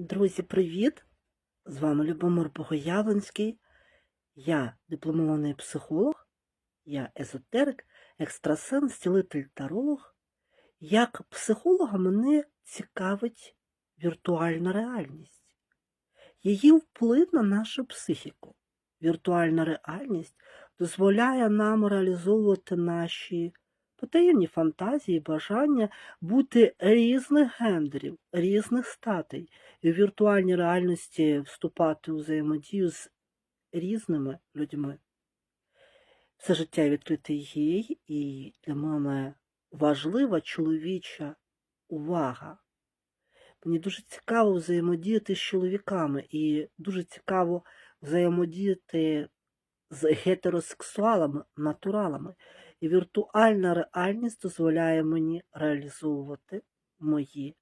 Друзі, привіт! З вами Любомир Богоявленський. Я дипломований психолог, я езотерик, екстрасенс, цілитель таролог. Як психолога мене цікавить віртуальна реальність, її вплив на нашу психіку. Віртуальна реальність дозволяє нам реалізовувати наші потаємні фантазії, бажання бути різних гендерів, різних статей і в віртуальній реальності вступати у взаємодію з різними людьми. Все життя відкрите їй, і для мене важлива чоловіча увага. Мені дуже цікаво взаємодіяти з чоловіками і дуже цікаво взаємодіяти з гетеросексуалами, натуралами. І віртуальна реальність дозволяє мені реалізовувати мої